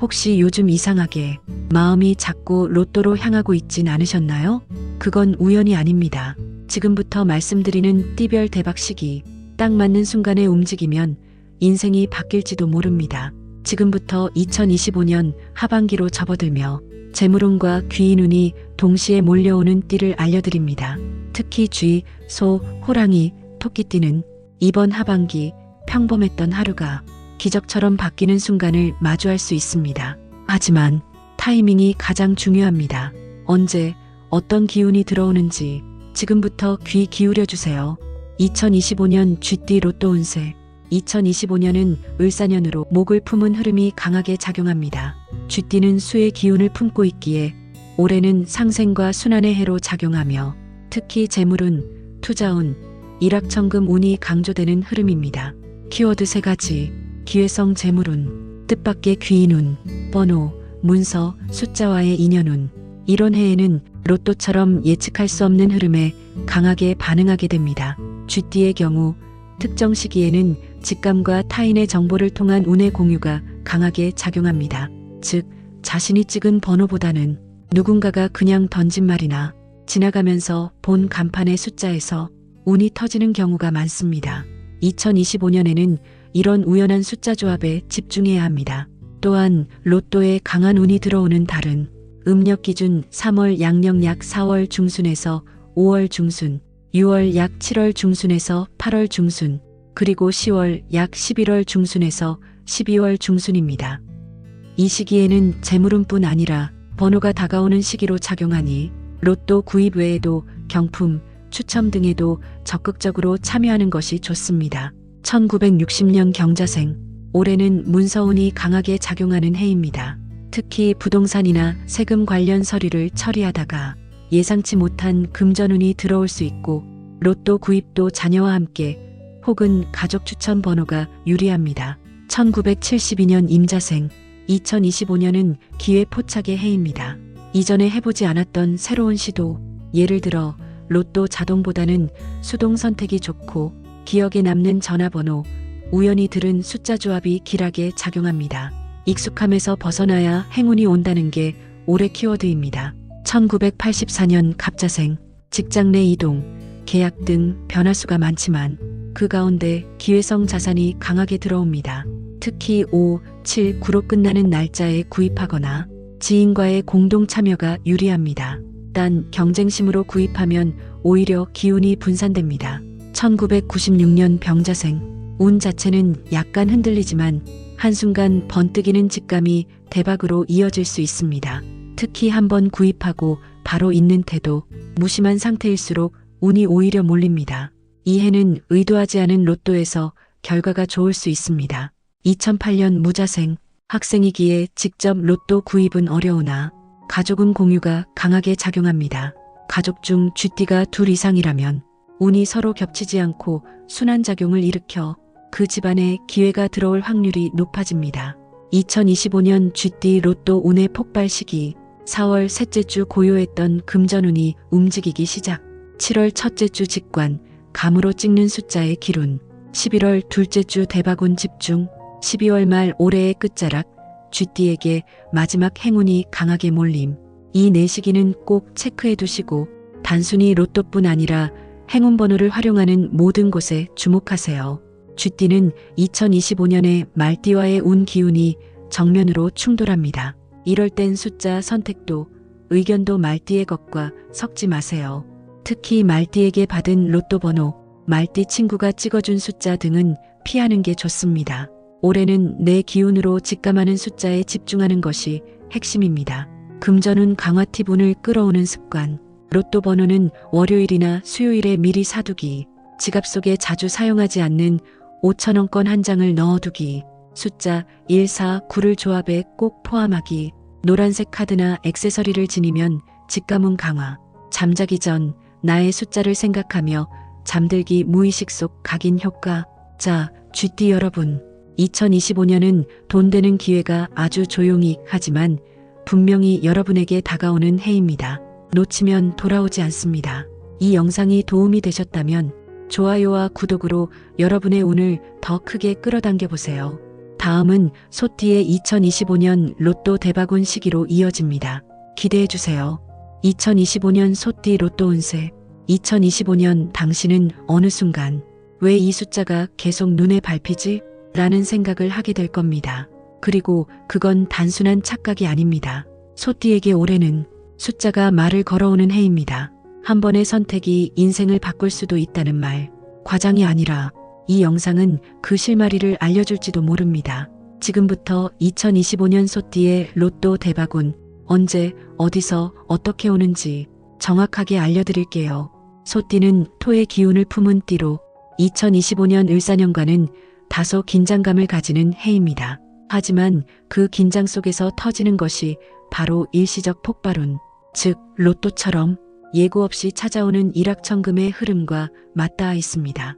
혹시 요즘 이상하게 마음이 자꾸 로또로 향하고 있진 않으셨나요? 그건 우연이 아닙니다. 지금부터 말씀드리는 띠별 대박 시기, 딱 맞는 순간에 움직이면 인생이 바뀔지도 모릅니다. 지금부터 2025년 하반기로 접어들며 재물운과 귀인운이 동시에 몰려오는 띠를 알려드립니다. 특히 쥐, 소, 호랑이, 토끼띠는 이번 하반기 평범했던 하루가 기적처럼 바뀌는 순간을 마주할 수 있습니다. 하지만 타이밍이 가장 중요합니다. 언제 어떤 기운이 들어오는지 지금부터 귀 기울여 주세요. 2025년 쥐띠 로또 운세 2025년은 을사년으로 목을 품은 흐름이 강하게 작용합니다. 쥐띠는 수의 기운을 품고 있기에 올해는 상생과 순환의 해로 작용하며 특히 재물운, 투자운, 일확천금 운이 강조되는 흐름입니다. 키워드 세 가지, 기회성 재물운, 뜻밖의 귀인운, 번호, 문서, 숫자와의 인연운. 이런 해에는 로또처럼 예측할 수 없는 흐름에 강하게 반응하게 됩니다. 쥐띠의 경우 특정 시기에는 직감과 타인의 정보를 통한 운의 공유가 강하게 작용합니다. 즉, 자신이 찍은 번호보다는 누군가가 그냥 던진 말이나 지나가면서 본 간판의 숫자에서 운이 터지는 경우가 많습니다. 2025년에는 이런 우연한 숫자 조합에 집중해야 합니다. 또한 로또에 강한 운이 들어오는 달은 음력 기준 3월 양력 약 4월 중순에서 5월 중순, 6월 약 7월 중순에서 8월 중순, 그리고 10월 약 11월 중순에서 12월 중순입니다. 이 시기에는 재물운뿐 아니라 번호가 다가오는 시기로 작용하니 로또 구입 외에도 경품, 추첨 등에도 적극적으로 참여하는 것이 좋습니다. 1960년 경자생, 올해는 문서운이 강하게 작용하는 해입니다. 특히 부동산이나 세금 관련 서류를 처리하다가 예상치 못한 금전운이 들어올 수 있고 로또 구입도 자녀와 함께 혹은 가족 추천 번호가 유리합니다. 1972년 임자생, 2025년은 기회 포착의 해입니다. 이전에 해보지 않았던 새로운 시도, 예를 들어 로또 자동보다는 수동 선택이 좋고 기억에 남는 전화번호, 우연히 들은 숫자 조합이 길하게 작용합니다. 익숙함에서 벗어나야 행운이 온다는 게 올해 키워드입니다. 1984년 갑자생, 직장 내 이동, 계약 등 변화수가 많지만 그 가운데 기회성 자산이 강하게 들어옵니다. 특히 5, 7, 9로 끝나는 날짜에 구입하거나 지인과의 공동 참여가 유리합니다. 단 경쟁심으로 구입하면 오히려 기운이 분산됩니다. 1996년 병자생, 운 자체는 약간 흔들리지만 한순간 번뜩이는 직감이 대박으로 이어질 수 있습니다. 특히 한번 구입하고 바로 있는 태도, 무심한 상태일수록 운이 오히려 몰립니다. 이 해는 의도하지 않은 로또에서 결과가 좋을 수 있습니다. 2008년 무자생, 학생이기에 직접 로또 구입은 어려우나 가족은 공유가 강하게 작용합니다. 가족 중 쥐띠가 둘 이상이라면 운이 서로 겹치지 않고 순환작용을 일으켜 그 집안에 기회가 들어올 확률이 높아집니다. 2025년 쥐띠 로또 운의 폭발 시기 4월 셋째 주 고요했던 금전운이 움직이기 시작. 7월 첫째 주 직관 감으로 찍는 숫자의 기룬. 11월 둘째 주 대박운 집중. 12월 말 올해의 끝자락 쥐띠에게 마지막 행운이 강하게 몰림. 이 네 시기는 꼭 체크해 두시고 단순히 로또뿐 아니라 행운 번호를 활용하는 모든 곳에 주목하세요. 쥐띠는 2025년에 말띠와의 운 기운이 정면으로 충돌합니다. 이럴 땐 숫자 선택도 의견도 말띠의 것과 섞지 마세요. 특히 말띠에게 받은 로또 번호, 말띠 친구가 찍어준 숫자 등은 피하는 게 좋습니다. 올해는 내 기운으로 직감하는 숫자에 집중하는 것이 핵심입니다. 금전운 강화 팁운을 끌어오는 습관. 로또 번호는 월요일이나 수요일에 미리 사두기. 지갑 속에 자주 사용하지 않는 5천원권 한 장을 넣어두기. 숫자 1, 4, 9를 조합에 꼭 포함하기. 노란색 카드나 액세서리를 지니면 직감운 강화. 잠자기 전 나의 숫자를 생각하며 잠들기 무의식 속 각인 효과. 자, 쥐띠 여러분. 2025년은 돈 되는 기회가 아주 조용히 하지만 분명히 여러분에게 다가오는 해입니다. 놓치면 돌아오지 않습니다. 이 영상이 도움이 되셨다면 좋아요와 구독으로 여러분의 운을 더 크게 끌어당겨 보세요. 다음은 소띠의 2025년 로또 대박운 시기로 이어집니다. 기대해 주세요. 2025년 소띠 로또 운세. 2025년 당신은 어느 순간 왜 이 숫자가 계속 눈에 밟히지? 라는 생각을 하게 될 겁니다. 그리고 그건 단순한 착각이 아닙니다. 소띠에게 올해는 숫자가 말을 걸어오는 해입니다. 한 번의 선택이 인생을 바꿀 수도 있다는 말. 과장이 아니라 이 영상은 그 실마리를 알려줄지도 모릅니다. 지금부터 2025년 소띠의 로또 대박운 언제, 어디서, 어떻게 오는지 정확하게 알려드릴게요. 소띠는 토의 기운을 품은 띠로 2025년 을사년과는 다소 긴장감을 가지는 해입니다. 하지만 그 긴장 속에서 터지는 것이 바로 일시적 폭발운, 즉 로또처럼 예고 없이 찾아오는 일확천금의 흐름과 맞닿아 있습니다.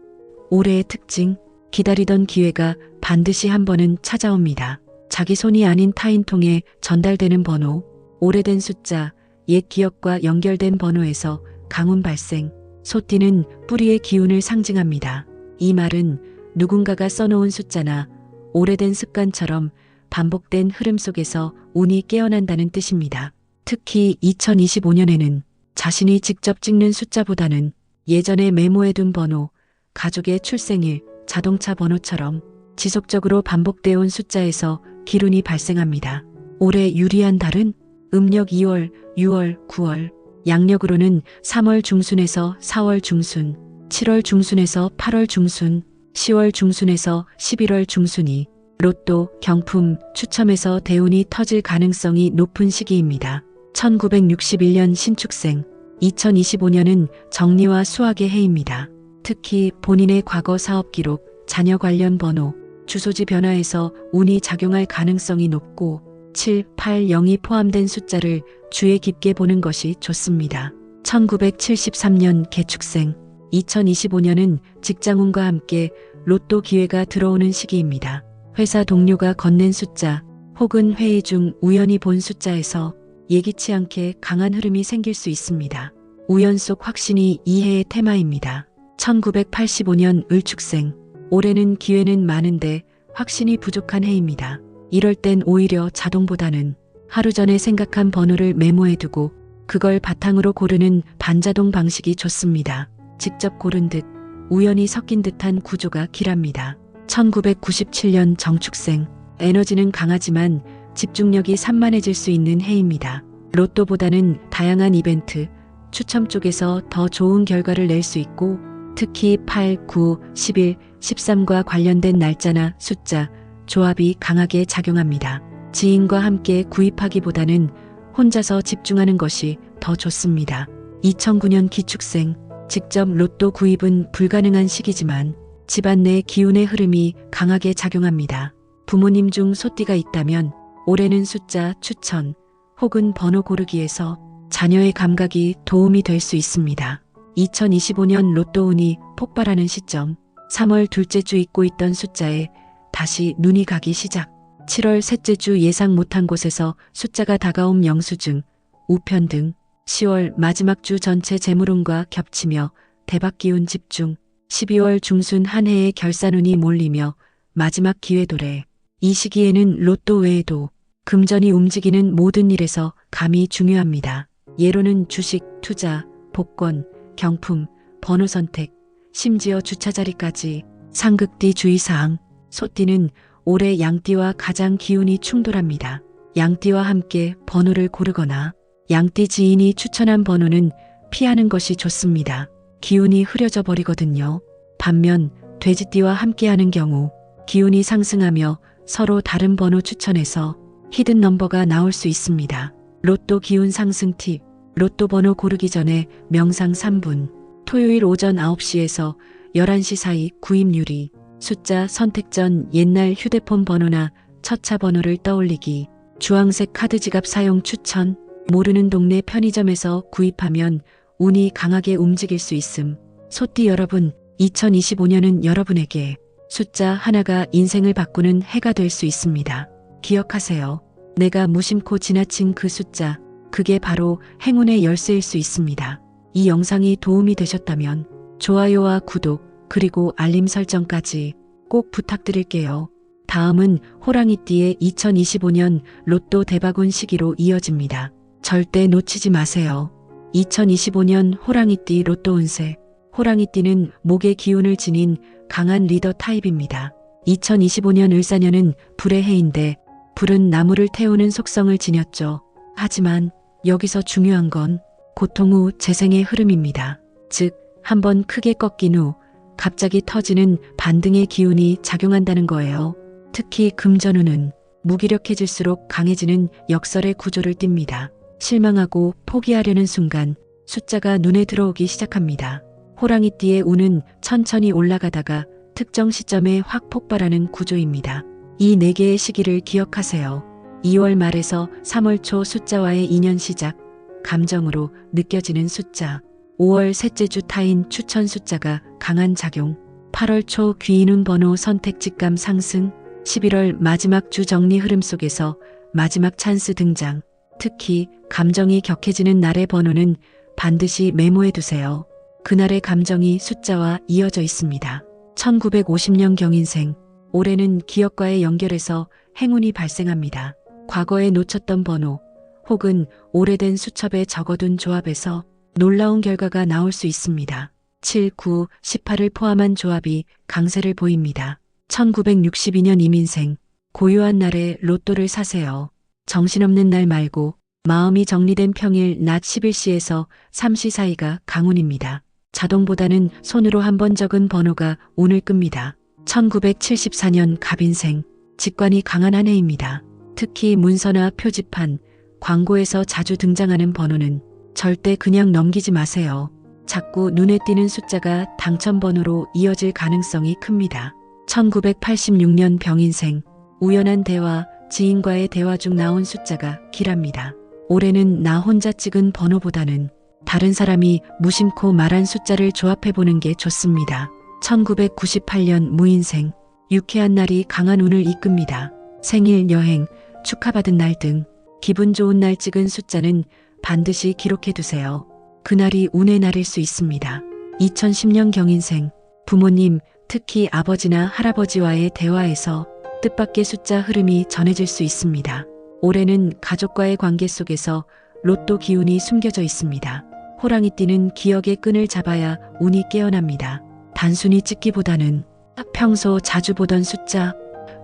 올해의 특징, 기다리던 기회가 반드시 한 번은 찾아옵니다. 자기 손이 아닌 타인 통해 전달되는 번호, 오래된 숫자, 옛 기억과 연결된 번호에서 강운 발생, 소띠는 뿌리의 기운을 상징합니다. 이 말은 누군가가 써놓은 숫자나 오래된 습관처럼 반복된 흐름 속에서 운이 깨어난다는 뜻입니다. 특히 2025년에는 자신이 직접 찍는 숫자보다는 예전에 메모해둔 번호, 가족의 출생일, 자동차 번호처럼 지속적으로 반복되어 온 숫자에서 기운이 발생합니다. 올해 유리한 달은 음력 2월, 6월, 9월, 양력으로는 3월 중순에서 4월 중순, 7월 중순에서 8월 중순, 10월 중순에서 11월 중순이 로또, 경품, 추첨에서 대운이 터질 가능성이 높은 시기입니다. 1961년 신축생, 2025년은 정리와 수학의 해입니다. 특히 본인의 과거 사업 기록, 자녀 관련 번호, 주소지 변화에서 운이 작용할 가능성이 높고 7, 8, 0이 포함된 숫자를 주의 깊게 보는 것이 좋습니다. 1973년 개축생, 2025년은 직장운과 함께 로또 기회가 들어오는 시기입니다. 회사 동료가 건넨 숫자 혹은 회의 중 우연히 본 숫자에서 예기치 않게 강한 흐름이 생길 수 있습니다. 우연 속 확신이 이 해의 테마입니다. 1985년 을축생. 올해는 기회는 많은데 확신이 부족한 해입니다. 이럴 땐 오히려 자동보다는 하루 전에 생각한 번호를 메모해두고 그걸 바탕으로 고르는 반자동 방식이 좋습니다. 직접 고른 듯 우연히 섞인 듯한 구조가 길합니다. 1997년 정축생. 에너지는 강하지만 집중력이 산만해질 수 있는 해입니다. 로또보다는 다양한 이벤트, 추첨 쪽에서 더 좋은 결과를 낼 수 있고 특히 8, 9, 11, 13과 관련된 날짜나 숫자, 조합이 강하게 작용합니다. 지인과 함께 구입하기보다는 혼자서 집중하는 것이 더 좋습니다. 2009년 기축생, 직접 로또 구입은 불가능한 시기지만 집안 내 기운의 흐름이 강하게 작용합니다. 부모님 중 소띠가 있다면 올해는 숫자 추천 혹은 번호 고르기에서 자녀의 감각이 도움이 될 수 있습니다. 2025년 로또 운이 폭발하는 시점 3월 둘째 주 잊고 있던 숫자에 다시 눈이 가기 시작. 7월 셋째 주 예상 못한 곳에서 숫자가 다가옴 영수증, 우편 등. 10월 마지막 주 전체 재물운과 겹치며 대박 기운 집중. 12월 중순 한 해의 결산운이 몰리며 마지막 기회 도래 이 시기에는 로또 외에도 금전이 움직이는 모든 일에서 감이 중요합니다. 예로는 주식, 투자, 복권, 경품, 번호 선택, 심지어 주차 자리까지 상극띠 주의사항, 소띠는 올해 양띠와 가장 기운이 충돌합니다. 양띠와 함께 번호를 고르거나 양띠 지인이 추천한 번호는 피하는 것이 좋습니다. 기운이 흐려져 버리거든요. 반면 돼지띠와 함께하는 경우 기운이 상승하며 서로 다른 번호 추천해서 히든 넘버가 나올 수 있습니다. 로또 기운 상승 팁. 로또 번호 고르기 전에 명상 3분. 토요일 오전 9시에서 11시 사이 구입률이 숫자 선택 전 옛날 휴대폰 번호나 첫차 번호를 떠올리기. 주황색 카드 지갑 사용 추천. 모르는 동네 편의점에서 구입하면 운이 강하게 움직일 수 있음. 소띠 여러분, 2025년은 여러분에게 숫자 하나가 인생을 바꾸는 해가 될 수 있습니다. 기억하세요. 내가 무심코 지나친 그 숫자, 그게 바로 행운의 열쇠일 수 있습니다. 이 영상이 도움이 되셨다면 좋아요와 구독, 그리고 알림 설정까지 꼭 부탁드릴게요. 다음은 호랑이띠의 2025년 로또 대박운 시기로 이어집니다. 절대 놓치지 마세요. 2025년 호랑이띠 로또 운세. 호랑이띠는 목의 기운을 지닌 강한 리더 타입입니다. 2025년 을사년은 불의 해인데 불은 나무를 태우는 속성을 지녔죠. 하지만 여기서 중요한 건 고통 후 재생의 흐름입니다. 즉, 한번 크게 꺾인 후 갑자기 터지는 반등의 기운이 작용한다는 거예요. 특히 금전운은 무기력해질수록 강해지는 역설의 구조를 띱니다. 실망하고 포기하려는 순간 숫자가 눈에 들어오기 시작합니다. 호랑이띠의 운은 천천히 올라가다가 특정 시점에 확 폭발하는 구조입니다. 이 네 개의 시기를 기억하세요. 2월 말에서 3월 초 숫자와의 인연 시작, 감정으로 느껴지는 숫자, 5월 셋째 주 타인 추천 숫자가 강한 작용, 8월 초 귀인운 번호 선택 직감 상승, 11월 마지막 주 정리 흐름 속에서 마지막 찬스 등장, 특히 감정이 격해지는 날의 번호는 반드시 메모해 두세요. 그날의 감정이 숫자와 이어져 있습니다. 1950년 경 인생, 올해는 기억과의 연결에서 행운이 발생합니다. 과거에 놓쳤던 번호 혹은 오래된 수첩에 적어둔 조합에서 놀라운 결과가 나올 수 있습니다. 7, 9, 18을 포함한 조합이 강세를 보입니다. 1962년 이민생, 고요한 날에 로또를 사세요. 정신없는 날 말고 마음이 정리된 평일 낮 11시에서 3시 사이가 강운입니다. 자동보다는 손으로 한 번 적은 번호가 운을 끕니다. 1974년 갑인생, 직관이 강한 한 해입니다. 특히 문서나 표지판, 광고에서 자주 등장하는 번호는 절대 그냥 넘기지 마세요. 자꾸 눈에 띄는 숫자가 당첨번호로 이어질 가능성이 큽니다. 1986년 병인생, 우연한 대화, 지인과의 대화 중 나온 숫자가 길합니다. 올해는 나 혼자 찍은 번호보다는 다른 사람이 무심코 말한 숫자를 조합해 보는 게 좋습니다. 1998년 무인생, 유쾌한 날이 강한 운을 이끕니다. 생일, 여행, 축하받은 날 등 기분 좋은 날 찍은 숫자는 반드시 기록해 두세요. 그날이 운의 날일 수 있습니다. 2010년 경인생, 부모님, 특히 아버지나 할아버지와의 대화에서 뜻밖의 숫자 흐름이 전해질 수 있습니다. 올해는 가족과의 관계 속에서 로또 기운이 숨겨져 있습니다. 호랑이띠는 기억의 끈을 잡아야 운이 깨어납니다. 단순히 찍기보다는 평소 자주 보던 숫자,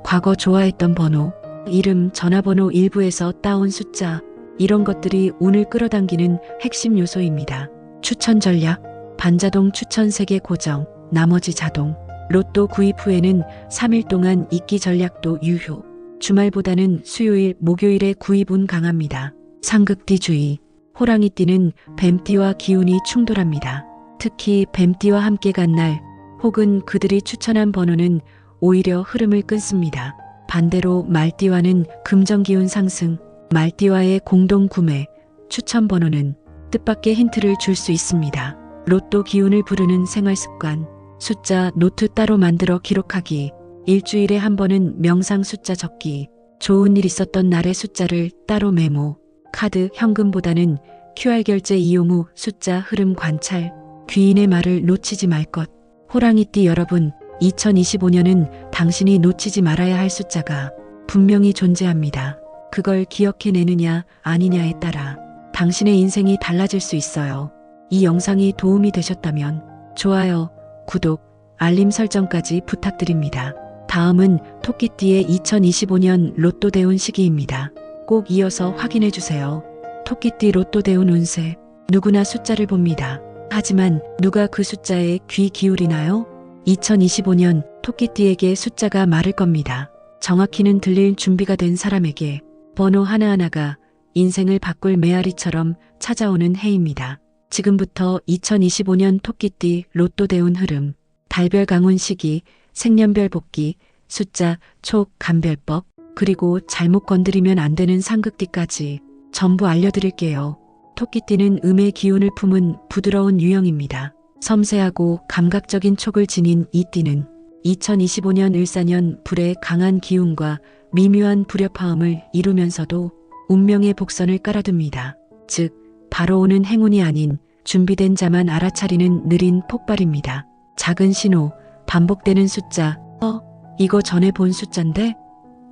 과거 좋아했던 번호, 이름, 전화번호 일부에서 따온 숫자, 이런 것들이 운을 끌어당기는 핵심 요소입니다. 추천 전략, 반자동 추천 3개 고정, 나머지 자동. 로또 구입 후에는 3일 동안 잊기 전략도 유효. 주말보다는 수요일, 목요일에 구입운 강합니다. 상극띠 주의. 호랑이띠는 뱀띠와 기운이 충돌합니다. 특히 뱀띠와 함께 간 날, 혹은 그들이 추천한 번호는 오히려 흐름을 끊습니다. 반대로 말띠와는 금전 기운 상승, 말띠와의 공동 구매, 추천 번호는 뜻밖의 힌트를 줄 수 있습니다. 로또 기운을 부르는 생활 습관, 숫자 노트 따로 만들어 기록하기, 일주일에 한 번은 명상 숫자 적기, 좋은 일 있었던 날의 숫자를 따로 메모, 카드, 현금보다는 QR 결제 이용 후 숫자 흐름 관찰, 귀인의 말을 놓치지 말 것. 호랑이띠 여러분, 2025년은 당신이 놓치지 말아야 할 숫자가 분명히 존재합니다. 그걸 기억해내느냐 아니냐에 따라 당신의 인생이 달라질 수 있어요. 이 영상이 도움이 되셨다면 좋아요, 구독, 알림 설정까지 부탁드립니다. 다음은 토끼띠의 2025년 로또 대운 시기입니다. 꼭 이어서 확인해 주세요. 토끼띠 로또 대운 운세. 누구나 숫자를 봅니다. 하지만 누가 그 숫자에 귀 기울이나요? 2025년 토끼띠에게 숫자가 말을 겁니다. 정확히는 들릴 준비가 된 사람에게 번호 하나하나가 인생을 바꿀 메아리처럼 찾아오는 해입니다. 지금부터 2025년 토끼띠 로또 대운 흐름, 달별 강운 시기, 생년별 복귀, 숫자, 촉, 감별법, 그리고 잘못 건드리면 안 되는 상극띠까지 전부 알려드릴게요. 토끼띠는 음의 기운을 품은 부드러운 유형입니다. 섬세하고 감각적인 촉을 지닌 이 띠는 2025년 을사년 불의 강한 기운과 미묘한 불협화음을 이루면서도 운명의 복선을 깔아둡니다. 즉, 바로 오는 행운이 아닌 준비된 자만 알아차리는 느린 폭발입니다. 작은 신호, 반복되는 숫자, 어, 이거 전에 본 숫자인데?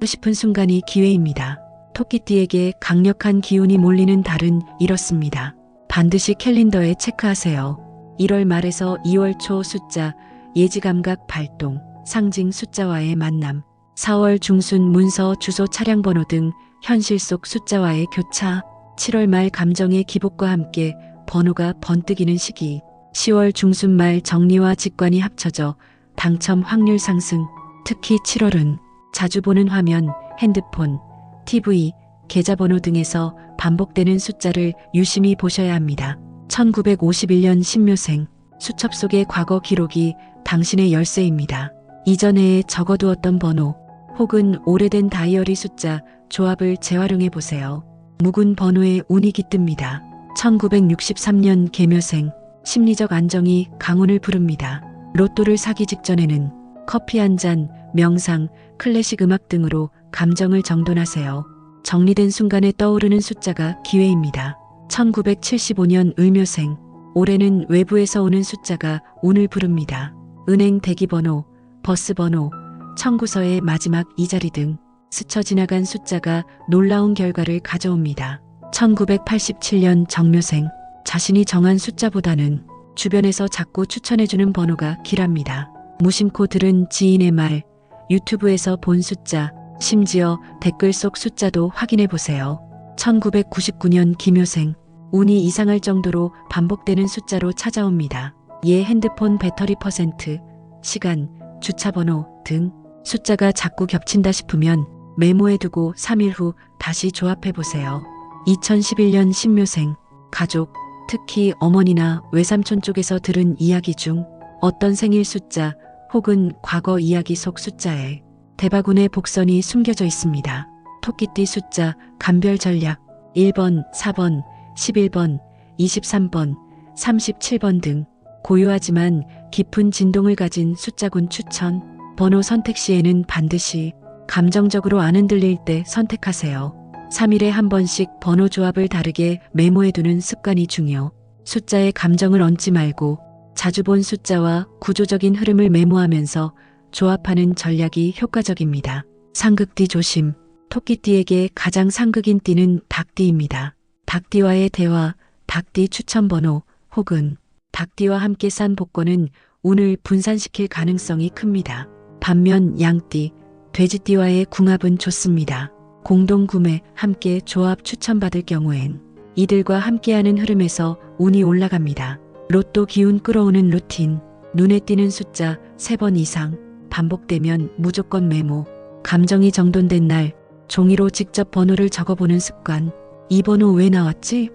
싶은 순간이 기회입니다. 토끼띠에게 강력한 기운이 몰리는 달은 이렇습니다. 반드시 캘린더에 체크하세요. 1월 말에서 2월 초 숫자, 예지감각 발동, 상징 숫자와의 만남, 4월 중순 문서, 주소, 차량 번호 등 현실 속 숫자와의 교차, 7월 말 감정의 기복과 함께 번호가 번뜩이는 시기, 10월 중순 말 정리와 직관이 합쳐져 당첨 확률 상승, 특히 7월은 자주 보는 화면, 핸드폰, TV, 계좌번호 등에서 반복되는 숫자를 유심히 보셔야 합니다. 1951년 신묘생, 수첩 속의 과거 기록이 당신의 열쇠입니다. 이전에 적어두었던 번호 혹은 오래된 다이어리 숫자 조합을 재활용해 보세요. 묵은 번호에 운이 깃듭니다. 1963년 개묘생, 심리적 안정이 강운을 부릅니다. 로또를 사기 직전에는 커피 한 잔, 명상, 클래식 음악 등으로 감정을 정돈하세요. 정리된 순간에 떠오르는 숫자가 기회입니다. 1975년 을묘생, 올해는 외부에서 오는 숫자가 운을 부릅니다. 은행 대기번호, 버스번호, 청구서의 마지막 이 자리 등 스쳐 지나간 숫자가 놀라운 결과를 가져옵니다. 1987년 정묘생, 자신이 정한 숫자보다는 주변에서 자꾸 추천해주는 번호가 길합니다. 무심코 들은 지인의 말, 유튜브에서 본 숫자, 심지어 댓글 속 숫자도 확인해 보세요. 1999년 김효생, 운이 이상할 정도로 반복되는 숫자로 찾아옵니다. 얘 핸드폰 배터리 퍼센트, 시간, 주차 번호 등 숫자가 자꾸 겹친다 싶으면 메모해 두고 3일 후 다시 조합해 보세요. 2011년 신묘생, 가족, 특히 어머니나 외삼촌 쪽에서 들은 이야기 중 어떤 생일 숫자 혹은 과거 이야기 속 숫자에 대바군의 복선이 숨겨져 있습니다. 토끼띠 숫자, 감별 전략, 1번, 4번, 11번, 23번, 37번 등 고유하지만 깊은 진동을 가진 숫자군 추천, 번호 선택 시에는 반드시 감정적으로 안 흔들릴 때 선택하세요. 3일에 한 번씩 번호 조합을 다르게 메모해두는 습관이 중요. 숫자에 감정을 얹지 말고 자주 본 숫자와 구조적인 흐름을 메모하면서 조합하는 전략이 효과적입니다. 상극띠 조심. 토끼띠에게 가장 상극인 띠는 닭띠입니다. 닭띠와의 대화, 닭띠 추천 번호 혹은 닭띠와 함께 싼 복권은 운을 분산시킬 가능성이 큽니다. 반면 양띠, 돼지띠와의 궁합은 좋습니다. 공동 구매, 함께 조합 추천받을 경우엔 이들과 함께하는 흐름에서 운이 올라갑니다. 로또 기운 끌어오는 루틴, 눈에 띄는 숫자 3번 이상, 반복되면 무조건 메모, 감정이 정돈된 날, 종이로 직접 번호를 적어보는 습관, 이 번호 왜 나왔지?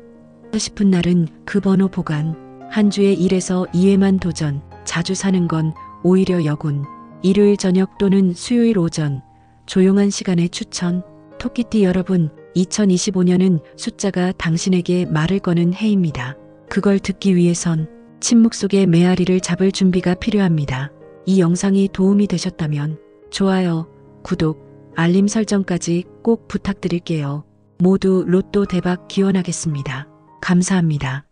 싶은 날은 그 번호 보관, 한 주에 1에서 2회만 도전, 자주 사는 건 오히려 여군, 일요일 저녁 또는 수요일 오전, 조용한 시간에 추천, 토끼띠 여러분, 2025년은 숫자가 당신에게 말을 거는 해입니다. 그걸 듣기 위해선 침묵 속의 메아리를 잡을 준비가 필요합니다. 이 영상이 도움이 되셨다면 좋아요, 구독, 알림 설정까지 꼭 부탁드릴게요. 모두 로또 대박 기원하겠습니다. 감사합니다.